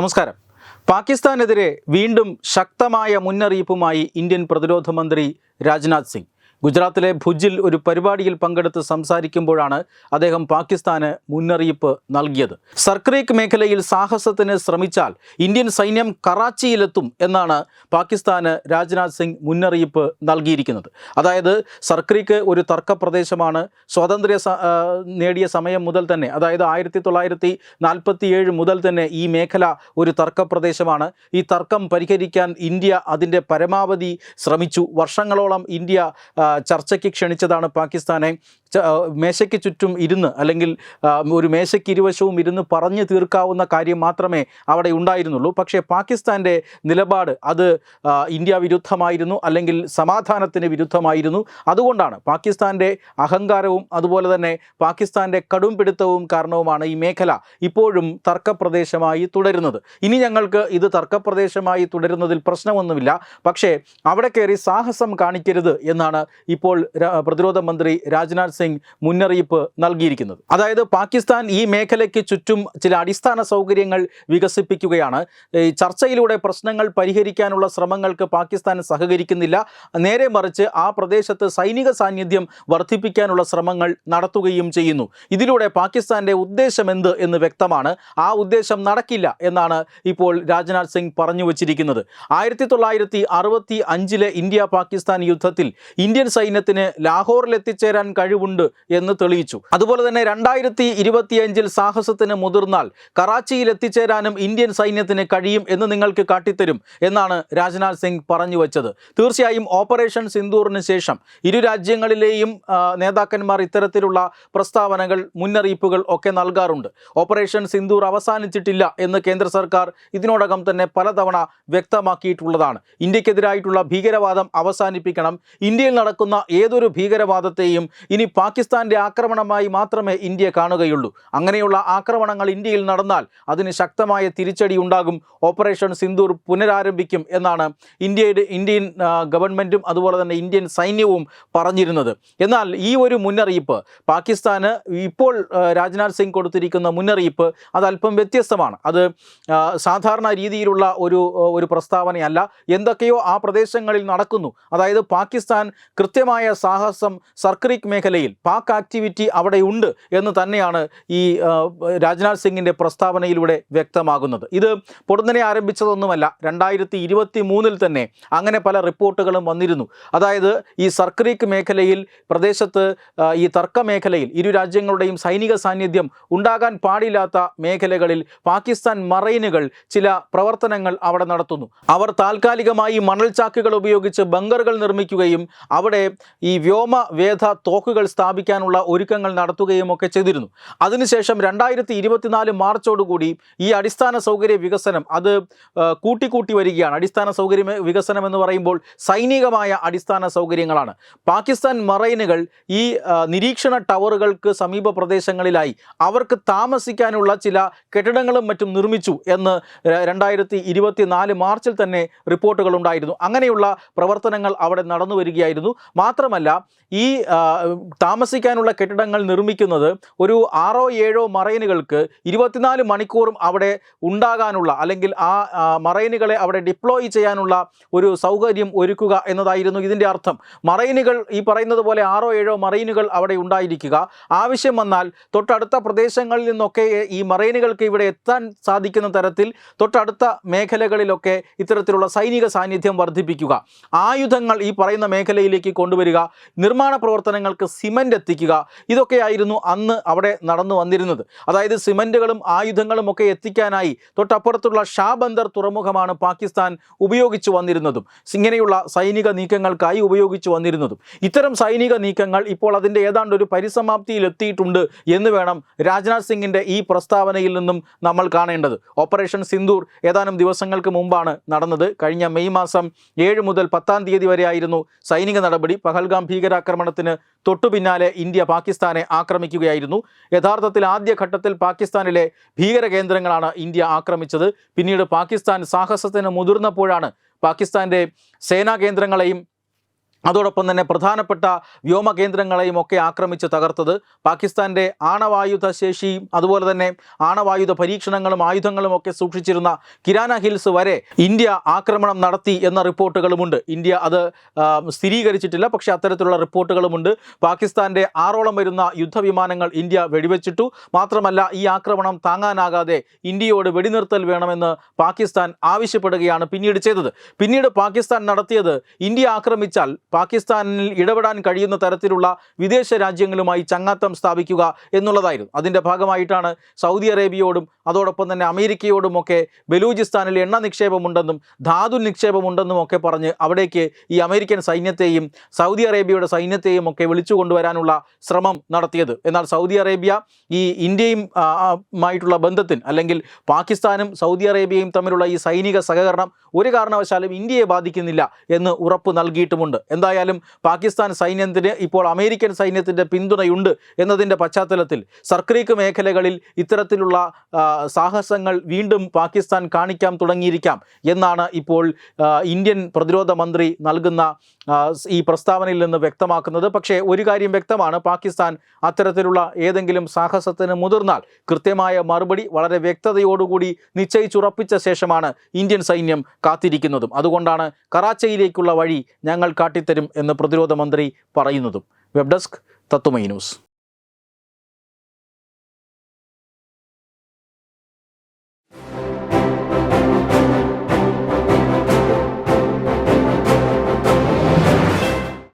നമസ്കാരം. പാകിസ്ഥാനെതിരെ വീണ്ടും ശക്തമായ മുന്നറിയിപ്പുമായി ഇന്ത്യൻ പ്രതിരോധ മന്ത്രി രാജ്നാഥ് സിംഗ്. ഗുജറാത്തിലെ ഭുജിൽ ഒരു പരിപാടിയിൽ പങ്കെടുത്ത് സംസാരിക്കുമ്പോഴാണ് അദ്ദേഹം പാകിസ്ഥാന് മുന്നറിയിപ്പ് നൽകിയത്. സർക്രീക്ക് മേഖലയിൽ സാഹസത്തിന് ശ്രമിച്ചാൽ ഇന്ത്യൻ സൈന്യം കറാച്ചിയിലെത്തും എന്നാണ് പാകിസ്ഥാന് രാജ്നാഥ് സിംഗ് മുന്നറിയിപ്പ് നൽകിയിരിക്കുന്നത്. അതായത് സർക്രീക്ക് ഒരു തർക്ക പ്രദേശമാണ് സ്വാതന്ത്ര്യ നേടിയ സമയം മുതൽ തന്നെ അതായത് ആയിരത്തി തൊള്ളായിരത്തി നാൽപ്പത്തി ഏഴ് മുതൽ തന്നെ ഈ മേഖല ഒരു തർക്ക പ്രദേശമാണ് ഈ തർക്കം പരിഹരിക്കാൻ ഇന്ത്യ അതിന്റെ പരമാവധി ശ്രമിച്ചു. വർഷങ്ങളോളം ഇന്ത്യ ചർച്ചയ്ക്ക് ക്ഷണിച്ചതാണ് പാകിസ്ഥാനെ. മേശയ്ക്ക് ചുറ്റും ഇരുന്ന് അല്ലെങ്കിൽ ഒരു മേശയ്ക്ക് ഇരുവശവും ഇരുന്ന് പറഞ്ഞു തീർക്കാവുന്ന കാര്യം മാത്രമേ അവിടെ ഉണ്ടായിരുന്നുള്ളൂ. പക്ഷേ പാകിസ്ഥാന്റെ നിലപാട് അത് ഇന്ത്യ വിരുദ്ധമായിരുന്നു അല്ലെങ്കിൽ സമാധാനത്തിന് വിരുദ്ധമായിരുന്നു. അതുകൊണ്ടാണ് പാകിസ്ഥാന്റെ അഹങ്കാരവും അതുപോലെ തന്നെ പാകിസ്ഥാന്റെ കടുംപിടുത്തവും കാരണവുമാണ് ഈ മേഖല ഇപ്പോഴും തർക്കപ്രദേശമായി തുടരുന്നത്. ഇനി ഞങ്ങൾക്ക് ഇത് തർക്കപ്രദേശമായി തുടരുന്നതിൽ പ്രശ്നമൊന്നുമില്ല. പക്ഷേ അവിടെ കയറി സാഹസം കാണിക്കരുത് എന്നാണ് ഇപ്പോൾ പ്രതിരോധ മന്ത്രി രാജ്നാഥ് സിംഗ് മുന്നറിയിപ്പ് നൽകിയിരിക്കുന്നത്. അതായത് പാകിസ്ഥാൻ ഈ മേഖലയ്ക്ക് ചുറ്റും ചില അടിസ്ഥാന സൗകര്യങ്ങൾ വികസിപ്പിക്കുകയാണ്. ചർച്ചയിലൂടെ പ്രശ്നങ്ങൾ പരിഹരിക്കാനുള്ള ശ്രമങ്ങൾക്ക് പാകിസ്ഥാൻ സഹകരിക്കുന്നില്ല. നേരെ മറിച്ച് ആ പ്രദേശത്ത് സൈനിക സാന്നിധ്യം വർദ്ധിപ്പിക്കാനുള്ള ശ്രമങ്ങൾ നടത്തുകയും ചെയ്യുന്നു. ഇതിലൂടെ പാകിസ്ഥാന്റെ ഉദ്ദേശം എന്ത് എന്ന് വ്യക്തമാണ്. ആ ഉദ്ദേശം നടക്കില്ല എന്നാണ് ഇപ്പോൾ രാജ്നാഥ് സിംഗ് പറഞ്ഞു വച്ചിരിക്കുന്നത്. ആയിരത്തി തൊള്ളായിരത്തി അറുപത്തി അഞ്ചിലെ ഇന്ത്യ പാകിസ്ഥാൻ യുദ്ധത്തിൽ ഇന്ത്യൻ സൈന്യത്തിന് ലാഹോറിൽ എത്തിച്ചേരാൻ കഴിവുണ്ട് എന്ന് തെളിയിച്ചു. അതുപോലെ തന്നെ രണ്ടായിരത്തി ഇരുപത്തിയഞ്ചിൽ സാഹസത്തിന് മുതിർന്നാൽ കറാച്ചിയിൽ എത്തിച്ചേരാനും ഇന്ത്യൻ സൈന്യത്തിന് കഴിയും എന്ന് നിങ്ങൾക്ക് കാട്ടിത്തരും എന്നാണ് രാജ്നാഥ് സിംഗ് പറഞ്ഞു വച്ചത്. തീർച്ചയായും ഓപ്പറേഷൻ സിന്ദൂറിന് ശേഷം ഇരു രാജ്യങ്ങളിലെയും നേതാക്കന്മാർ ഇത്തരത്തിലുള്ള പ്രസ്താവനകൾ മുന്നറിയിപ്പുകൾ ഒക്കെ നൽകാറുണ്ട്. ഓപ്പറേഷൻ സിന്ദൂർ അവസാനിച്ചിട്ടില്ല എന്ന് കേന്ദ്ര സർക്കാർ ഇതിനോടകം തന്നെ പലതവണ വ്യക്തമാക്കിയിട്ടുള്ളതാണ്. ഇന്ത്യക്കെതിരായിട്ടുള്ള ഭീകരവാദം അവസാനിപ്പിക്കണം. ഇന്ത്യയിൽ നടക്കുന്ന ഏതൊരു ഭീകരവാദത്തെയും ഇനി പാകിസ്ഥാന്റെ ആക്രമണമായി മാത്രമേ ഇന്ത്യ കാണുകയുള്ളൂ. അങ്ങനെയുള്ള ആക്രമണങ്ങൾ ഇന്ത്യയിൽ നടന്നാൽ അതിന് ശക്തമായ തിരിച്ചടി ഉണ്ടാകും. ഓപ്പറേഷൻ സിന്ദൂർ പുനരാരംഭിക്കും എന്നാണ് ഇന്ത്യയുടെ ഇന്ത്യൻ ഗവൺമെന്റും അതുപോലെ തന്നെ ഇന്ത്യൻ സൈന്യവും പറഞ്ഞിരുന്നത്. എന്നാൽ ഈ ഒരു മുന്നറിയിപ്പ് പാകിസ്ഥാന് ഇപ്പോൾ രാജ്നാഥ് സിംഗ് കൊടുത്തിരിക്കുന്ന മുന്നറിയിപ്പ് അത് അല്പം വ്യത്യസ്തമാണ്. അത് സാധാരണ രീതിയിലുള്ള ഒരു ഒരു പ്രസ്താവനയല്ല. എന്തൊക്കെയോ ആ പ്രദേശങ്ങളിൽ നടക്കുന്നു. അതായത് പാകിസ്ഥാൻ കൃത്യമായ സാഹസം സർക്രിക് മേഖലയിൽ പാക് ആക്ടിവിറ്റി അവിടെ ഉണ്ട് എന്ന് തന്നെയാണ് ഈ രാജ്നാഥ് സിംഗിന്റെ പ്രസ്താവനയിലൂടെ വ്യക്തമാകുന്നത്. ഇത് പൊടുന്നനെ ആരംഭിച്ചതൊന്നുമല്ല. രണ്ടായിരത്തി ഇരുപത്തി മൂന്നിൽ തന്നെ അങ്ങനെ പല റിപ്പോർട്ടുകളും വന്നിരുന്നു. അതായത് ഈ സർക്രീക്ക് മേഖലയിൽ പ്രദേശത്ത് ഈ തർക്ക മേഖലയിൽ ഇരു രാജ്യങ്ങളുടെയും സൈനിക സാന്നിധ്യം ഉണ്ടാകാൻ പാടില്ലാത്ത മേഖലകളിൽ പാകിസ്ഥാൻ മറൈനുകൾ ചില പ്രവർത്തനങ്ങൾ അവിടെ നടത്തുന്നു. അവർ താൽക്കാലികമായി മണൽച്ചാക്കുകൾ ഉപയോഗിച്ച് ബങ്കറുകൾ നിർമ്മിക്കുകയും ഈ വ്യോമവേധ തോക്കുകൾ സ്ഥാപിക്കാനുള്ള ഒരുക്കങ്ങൾ നടത്തുകയും ഒക്കെ ചെയ്തിരുന്നു. അതിനുശേഷം രണ്ടായിരത്തി ഇരുപത്തിനാല് മാർച്ചോടുകൂടി ഈ അടിസ്ഥാന സൗകര്യ വികസനം അത് കൂട്ടിക്കൂട്ടി വരികയാണ്. അടിസ്ഥാന സൗകര്യ വികസനം എന്ന് പറയുമ്പോൾ സൈനികമായ അടിസ്ഥാന സൗകര്യങ്ങളാണ്. പാകിസ്ഥാൻ മറൈനുകൾ ഈ നിരീക്ഷണ ടവറുകൾക്ക് സമീപ പ്രദേശങ്ങളിലായി. അവർക്ക് താമസിക്കാനുള്ള ചില കെട്ടിടങ്ങളും മറ്റും നിർമ്മിച്ചു എന്ന് രണ്ടായിരത്തി ഇരുപത്തിനാല് മാർച്ചിൽ തന്നെ റിപ്പോർട്ടുകൾ ഉണ്ടായിരുന്നു. അങ്ങനെയുള്ള പ്രവർത്തനങ്ങൾ അവിടെ നടന്നു വരികയായിരുന്നു. മാത്രമല്ല ഈ താമസിക്കാനുള്ള കെട്ടിടങ്ങൾ നിർമ്മിക്കുന്നത് ഒരു ആറോ ഏഴോ മറൈനുകൾക്ക് ഇരുപത്തിനാല് മണിക്കൂറും അവിടെ ഉണ്ടാകാനുള്ള അല്ലെങ്കിൽ ആ മറൈനുകളെ അവിടെ ഡിപ്ലോയ് ചെയ്യാനുള്ള ഒരു സൗകര്യം ഒരുക്കുക എന്നതായിരുന്നു ഇതിന്റെ അർത്ഥം. മറൈനുകൾ ഈ പറയുന്നത് പോലെ ആറോ ഏഴോ മറൈനുകൾ അവിടെ ഉണ്ടായിരിക്കുക. ആവശ്യം വന്നാൽ തൊട്ടടുത്ത പ്രദേശങ്ങളിൽ നിന്നൊക്കെ ഈ മറൈനുകൾക്ക് ഇവിടെ എത്താൻ സാധിക്കുന്ന തരത്തിൽ തൊട്ടടുത്ത മേഖലകളിലൊക്കെ ഇത്തരത്തിലുള്ള സൈനിക സാന്നിധ്യം വർദ്ധിപ്പിക്കുക. ആയുധങ്ങൾ ഈ പറയുന്ന മേഖലയിലേക്ക് കൊണ്ടുവരിക നിർമ്മാണ പ്രവർത്തനങ്ങൾക്ക് സിമന്റ് എത്തിക്കുക ഇതൊക്കെയായിരുന്നു അന്ന് അവിടെ നടന്നു വന്നിരുന്നത്. അതായത് സിമന്റുകളും ആയുധങ്ങളും ഒക്കെ എത്തിക്കാനായി തൊട്ടപ്പുറത്തുള്ള ഷാബന്ദർ തുറമുഖമാണ് പാകിസ്ഥാൻ ഉപയോഗിച്ചു വന്നിരുന്നതും. ഇങ്ങനെയുള്ള സൈനിക നീക്കങ്ങൾക്കായി ഉപയോഗിച്ചു വന്നിരുന്നതും. ഇത്തരം സൈനിക നീക്കങ്ങൾ ഇപ്പോൾ അതിന്റെ ഏതാണ്ട് ഒരു പരിസമാപ്തിയിൽ എത്തിയിട്ടുണ്ട് എന്ന് വേണം രാജ്നാഥ് സിംഗിന്റെ ഈ പ്രസ്താവനയിൽ നിന്നും നമ്മൾ കാണേണ്ടത്. ഓപ്പറേഷൻ സിന്ദൂർ ഏതാനും ദിവസങ്ങൾക്ക് മുമ്പാണ് നടന്നത്. കഴിഞ്ഞ മെയ് മാസം ഏഴ് മുതൽ പത്താം തീയതി വരെയായിരുന്നു സൈനിക നടപടി പഹൽഗാം ഭീകരാക്രമണത്തിന് തൊട്ടു പിന്നാലെ ഇന്ത്യ പാകിസ്ഥാനെ ആക്രമിക്കുകയായിരുന്നു. യഥാർത്ഥത്തിൽ ആദ്യഘട്ടത്തിൽ പാകിസ്ഥാനിലെ ഭീകര കേന്ദ്രങ്ങളാണ് ഇന്ത്യ ആക്രമിച്ചത്. പിന്നീട് പാകിസ്ഥാൻ സാഹസത്തിന് മുതിർന്നപ്പോഴാണ് പാകിസ്ഥാന്റെ സേനാ കേന്ദ്രങ്ങളെയും അതോടൊപ്പം തന്നെ പ്രധാനപ്പെട്ട വ്യോമ കേന്ദ്രങ്ങളെയും ഒക്കെ ആക്രമിച്ച് തകർത്തത് പാകിസ്ഥാന്റെ ആണവായുധ ശേഷിയും അതുപോലെ തന്നെ ആണവായുധ പരീക്ഷണങ്ങളും ആയുധങ്ങളും ഒക്കെ സൂക്ഷിച്ചിരുന്ന കിരാന ഹിൽസ് വരെ ഇന്ത്യ ആക്രമണം നടത്തി എന്ന റിപ്പോർട്ടുകളുമുണ്ട്. ഇന്ത്യ അത് സ്ഥിരീകരിച്ചിട്ടില്ല. പക്ഷേ അത്തരത്തിലുള്ള റിപ്പോർട്ടുകളുമുണ്ട്. പാകിസ്ഥാന്റെ ആറോളം വരുന്ന യുദ്ധവിമാനങ്ങൾ ഇന്ത്യ വെടിവെച്ചിട്ടു. മാത്രമല്ല ഈ ആക്രമണം താങ്ങാനാകാതെ ഇന്ത്യയോട് വെടിനിർത്തൽ വേണമെന്ന് പാകിസ്ഥാൻ ആവശ്യപ്പെടുകയാണ് പിന്നീട് ചെയ്തത്. പിന്നീട് പാകിസ്ഥാൻ നടത്തിയത് ഇന്ത്യ ആക്രമിച്ചാൽ പാകിസ്ഥാനിൽ ഇടപെടാൻ കഴിയുന്ന തരത്തിലുള്ള വിദേശ രാജ്യങ്ങളുമായി ചങ്ങാത്തം സ്ഥാപിക്കുക എന്നുള്ളതായിരുന്നു. അതിന്റെ ഭാഗമായിട്ടാണ് സൗദി അറേബ്യയോടും അതോടൊപ്പം തന്നെ അമേരിക്കയോടും ഒക്കെ ബലൂചിസ്ഥാനിൽ എണ്ണ നിക്ഷേപമുണ്ടെന്നും ധാതു നിക്ഷേപമുണ്ടെന്നും ഒക്കെ പറഞ്ഞ് അവിടേക്ക് ഈ അമേരിക്കൻ സൈന്യത്തെയും സൗദി അറേബ്യയുടെ സൈന്യത്തെയും ഒക്കെ വിളിച്ചു കൊണ്ടുവരാനുള്ള ശ്രമം നടത്തിയത്. എന്നാൽ സൗദി അറേബ്യ ഈ ഇന്ത്യയും ആയിട്ടുള്ള ആ, ബന്ധത്തിൽ അല്ലെങ്കിൽ പാകിസ്ഥാനും സൗദി അറേബ്യയും തമ്മിലുള്ള ഈ സൈനിക സഹകരണം ഒരു കാരണവശാലും ഇന്ത്യയെ ബാധിക്കുന്നില്ല എന്ന് ഉറപ്പ് നൽകിയിട്ടുമുണ്ട്. എന്തായാലും പാകിസ്ഥാൻ സൈന്യത്തിന് ഇപ്പോൾ അമേരിക്കൻ സൈന്യത്തിന്റെ പിന്തുണയുണ്ട് എന്നതിന്റെ പശ്ചാത്തലത്തിൽ സർക്രീക്ക് മേഖലകളിൽ ഇത്തരത്തിലുള്ള സാഹസങ്ങൾ വീണ്ടും പാകിസ്ഥാൻ കാണിക്കാൻ തുടങ്ങിയിരിക്കാം എന്നാണ് ഇപ്പോൾ ഇന്ത്യൻ പ്രതിരോധ മന്ത്രി നൽകുന്ന ഈ പ്രസ്താവനയിൽ നിന്ന് വ്യക്തമാക്കുന്നത്. പക്ഷേ ഒരു കാര്യം വ്യക്തമാണ് പാകിസ്ഥാൻ അത്തരത്തിലുള്ള ഏതെങ്കിലും സാഹസത്തിന് മുതിർന്നാൽ കൃത്യമായ മറുപടി വളരെ വ്യക്തതയോടുകൂടി നിശ്ചയിച്ചുറപ്പിച്ച ശേഷമാണ് ഇന്ത്യൻ സൈന്യം കാത്തിരിക്കുന്നതും. അതുകൊണ്ടാണ് കറാച്ചയിലേക്കുള്ള വഴി ഞങ്ങൾ കാട്ടിത്തരും എന്ന് പ്രതിരോധ മന്ത്രി പറയുന്നതും. വെബ് ഡെസ്ക് തത്തുമൈ ന്യൂസ്.